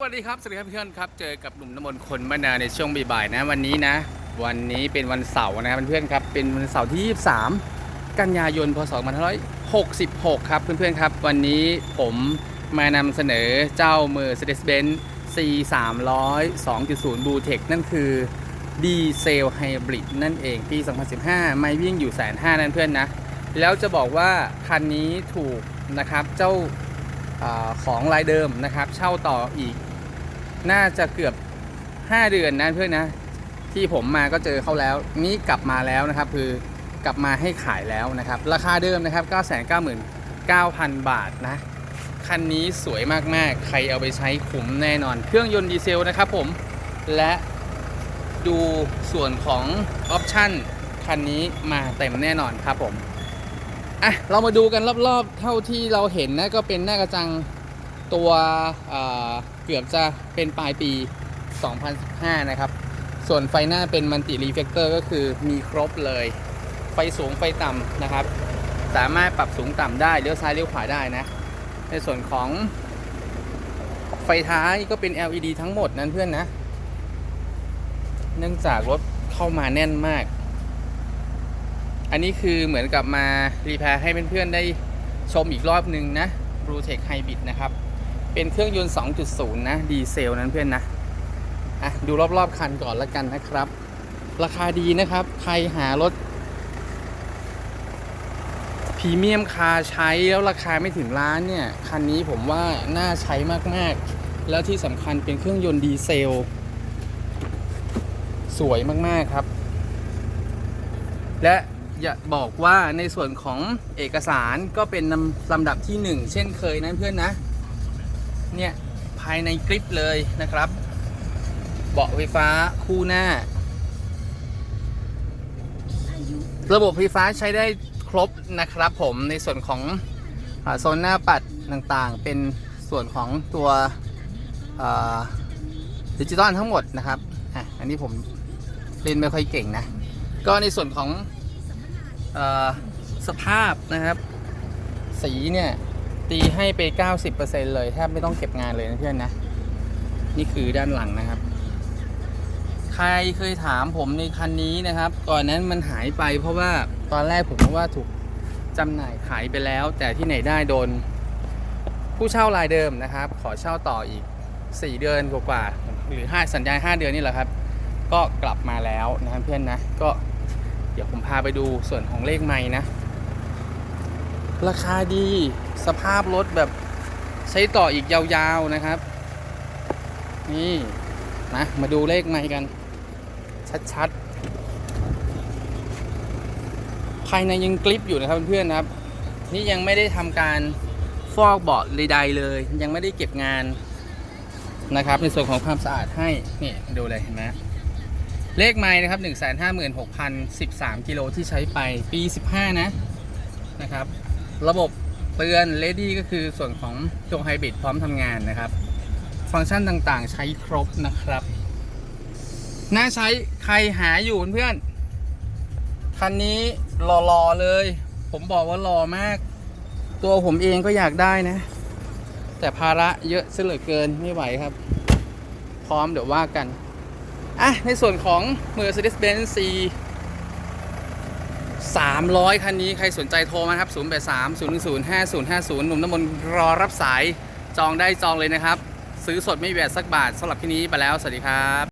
สวัสดีครับ สวัสดีครับเพื่อนครับ เจอกับหนุ่มน้ำมนต์คนมานนาในช่วงบ่ายๆนะ วันนี้นะ วันนี้เป็นวันเสาร์นะครับเพื่อนๆครับ เป็นวันเสาร์ที่ 23 กันยายน พศ 2566 ครับเพื่อนๆครับ วันนี้ผมมานำเสนอเจ้า Mercedes-Benz C 3 0 0 2.0 b l u t e c h นั่นคือดีเซลไฮบริดนั่นเองปี 2015 ไม่วิ่งอยู่แสนห้านั่นเพื่อนนะ แล้วจะบอกว่าคันนี้ถูกนะครับเจ้าอาของรายเดิมนะครับ เช่าต่ออีก น่าจะเกือบ 5 เดือนนะเพื่อนนะ ที่ผมมาก็เจอเขาแล้ว นี่กลับมาแล้วนะครับ คือกลับมาให้ขายแล้วนะครับ ราคาเดิมนะครับ 999,000 บาทนะ คันนี้สวยมากๆ ใครเอาไปใช้คุ้มแน่นอน เครื่องยนต์ดีเซลนะครับผม และดูส่วนของออปชั่นคันนี้มาเต็มแน่นอนครับผมอะเรามาดูกันรอบๆ เท่าที่เราเห็นนะก็เป็นหน้ากระจังตัวอ่อ เกือบจะเป็นปลายปี 2015 นะครับ ส่วนไฟหน้าเป็นมันติรีเฟกเตอร์ก็คือมีครบเลย ไฟสูงไฟต่ำนะครับ สามารถปรับสูงต่ำได้เลี้ยวซ้ายเลี้ยวขวาได้นะ ในส่วนของไฟท้ายก็เป็น LED ทั้งหมดนั้นเพื่อนนะ เนื่องจากรถเข้ามาแน่นมาก อันนี้คือเหมือนกับมารีแพร์ให้เพื่อนๆได้ชมอีกรอบหนึ่งนะ b l u e t e c h Hybrid นะครับ เป็นเครื่องยนต์ 2.0 นะ ดีเซลนั้นเพื่อนนะ อะ ดูรอบๆคันก่อนละกันนะครับ ราคาดีนะครับ ใครหารถพรีเมียมคาใช้แล้วราคาไม่ถึงล้านเนี่ย คันนี้ผมว่าน่าใช้มากๆ แล้วที่สำคัญเป็นเครื่องยนต์ดีเซล สวยมากๆครับ และอย่าบอกว่าในส่วนของเอกสารก็เป็นลำลำดับที่ 1 เช่นเคยนะเพื่อนนะ เนี่ย ภายในกริปเลยนะครับ เบาะไฟฟ้าคู่หน้า ระบบไฟฟ้าใช้ได้ครบนะครับผมในส่วนของโซนหน้าปัดต่างๆ เป็นส่วนของตัวดิจิตอลทั้งหมดนะครับอะอันนี้ผมเล่นไม่ค่อยเก่งนะ ก็ในส่วนของอสภาพนะครับ สีเนี่ย ตีให้ไป 90%เลยแทบไม่ต้องเก็บงานเลยนะเพื่อนนะ นี่คือด้านหลังนะครับ ใครเคยถามผมในคันนี้นะครับ ก่อนนั้นมันหายไปเพราะว่าตอนแรกผมว่าถูกจำหน่ายขายไปแล้ว แต่ที่ไหนได้โดน ผู้เช่ารายเดิมนะครับ ขอเช่าต่ออีก 4 เดือนกว่าๆหรือ 5 สัญญา 5 เดือนนี่แหละครับ ก็กลับมาแล้วนะครับเพื่อนนะ ก็เดี๋ยวผมพาไปดูส่วนของเลขไม้นะ ราคาดีสภาพรถแบบใช้ต่ออีกยาวๆนะครับ นี่นะมาดูเลขไม้กัน ชัดๆ ภายในยังกลิปอยู่นะครับเพื่อนๆนะครับ นี่ยังไม่ได้ทำการฟอกเบาะใดๆเลย ยังไม่ได้เก็บงานนะครับ ในส่วนของความสะอาดให้ นี่ดูเลยเห็นไหมเลขไม้นะครับ 156,013 กิโลที่ใช้ไปปี 15 นะ นะครับ ระบบเตือน Ready ก็คือส่วนของตัวไฮบริดพร้อมทำงานนะครับ ฟังก์ชันต่างๆ ใช้ครบนะครับ น่าใช้ใครหาอยู่เพื่อนๆคันนี้หล่อๆเลย ผมบอกว่าหล่อมาก ตัวผมเองก็อยากได้นะ แต่ภาระเยอะซะเหลือเกินไม่ไหวครับ พร้อมเดี๋ยวว่ากันอะในส่วนของ Mercedes-Benz C 300 คันนี้ใครสนใจโทรมาครับ 0 8 3 0 1 0 5 0 5 0 หนุ่มน้ำมนต์รอรับสายจองได้จองเลยนะครับ ซื้อสดไม่แหวดสักบาทสำหรับที่นี้ไปแล้ว สวัสดีครับ